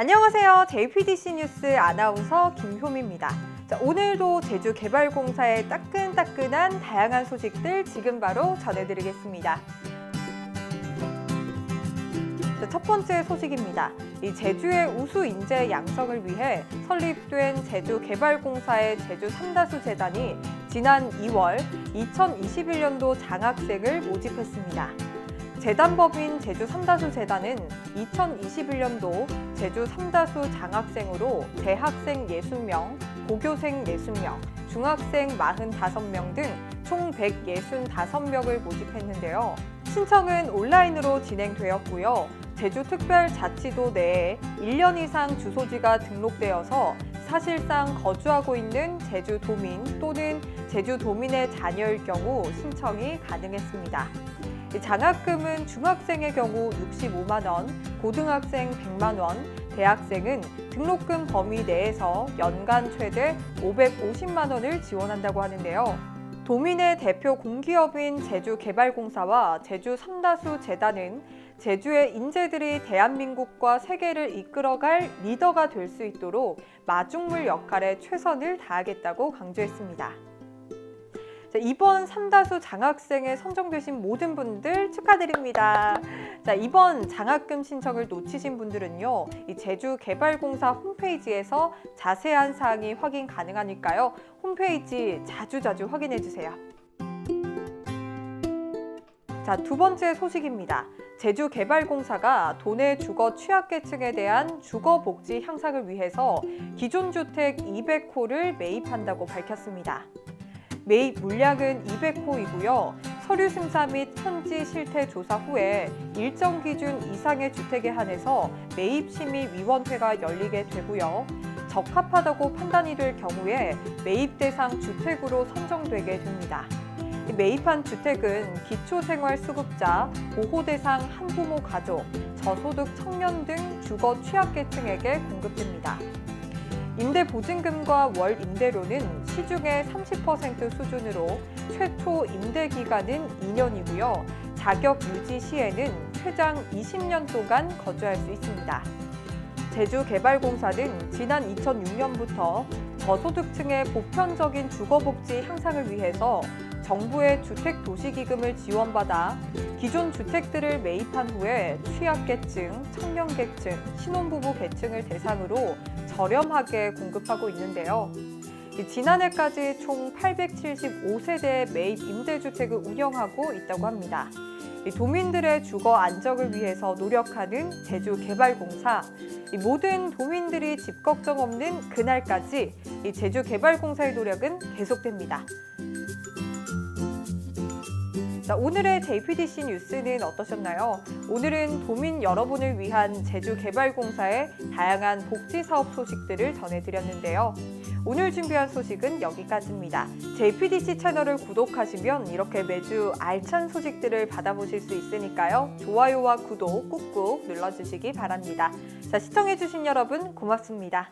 안녕하세요. JPDC 뉴스 아나운서 김효미입니다. 자, 오늘도 제주 개발공사의 따끈따끈한 다양한 소식들 지금 바로 전해드리겠습니다. 자, 첫 번째 소식입니다. 이 제주의 우수 인재 양성을 위해 설립된 제주개발공사의 제주 삼다수 재단이 지난 2월 2021년도 장학생을 모집했습니다. 재단법인 제주 삼다수 재단은 2021년도 제주 삼다수 장학생으로 대학생 60명, 고교생 60명, 중학생 45명 등 총 165명을 모집했는데요. 신청은 온라인으로 진행되었고요. 제주특별자치도 내에 1년 이상 주소지가 등록되어서 사실상 거주하고 있는 제주도민 또는 제주도민의 자녀일 경우 신청이 가능했습니다. 이 장학금은 중학생의 경우 65만 원, 고등학생 100만 원, 대학생은 등록금 범위 내에서 연간 최대 550만 원을 지원한다고 하는데요. 도민의 대표 공기업인 제주개발공사와 제주 삼다수 재단은 제주의 인재들이 대한민국과 세계를 이끌어갈 리더가 될 수 있도록 마중물 역할에 최선을 다하겠다고 강조했습니다. 자, 이번 삼다수 장학생에 선정되신 모든 분들 축하드립니다. 자, 이번 장학금 신청을 놓치신 분들은요, 이 제주개발공사 홈페이지에서 자세한 사항이 확인 가능하니까요, 홈페이지 자주자주 확인해 주세요. 자, 두 번째 소식입니다. 제주개발공사가 도내 주거 취약계층에 대한 주거복지 향상을 위해서 기존 주택 200호를 매입한다고 밝혔습니다. 매입 물량은 200호이고요. 서류 심사 및 현지 실태 조사 후에 일정 기준 이상의 주택에 한해서 매입 심의 위원회가 열리게 되고요. 적합하다고 판단이 될 경우에 매입 대상 주택으로 선정되게 됩니다. 이 매입한 주택은 기초생활수급자, 보호 대상 한부모 가족, 저소득 청년 등 주거 취약계층에게 공급됩니다. 임대 보증금과 월 임대료는 시중의 30% 수준으로 최초 임대 기간은 2년이고요. 자격 유지 시에는 최장 20년 동안 거주할 수 있습니다. 제주개발공사는 지난 2006년부터 저소득층의 보편적인 주거복지 향상을 위해서 정부의 주택도시기금을 지원받아 기존 주택들을 매입한 후에 취약계층, 청년계층, 신혼부부 계층을 대상으로 저렴하게 공급하고 있는데요. 지난해까지 총 875세대 매입 임대주택을 운영하고 있다고 합니다. 도민들의 주거 안정을 위해서 노력하는 제주개발공사. 모든 도민들이 집 걱정 없는 그날까지 제주개발공사의 노력은 계속됩니다. 자, 오늘의 JPDC 뉴스는 어떠셨나요? 오늘은 도민 여러분을 위한 제주개발공사의 다양한 복지 사업 소식들을 전해드렸는데요. 오늘 준비한 소식은 여기까지입니다. JPDC 채널을 구독하시면 이렇게 매주 알찬 소식들을 받아보실 수 있으니까요. 좋아요와 구독 꾹꾹 눌러주시기 바랍니다. 자, 시청해주신 여러분 고맙습니다.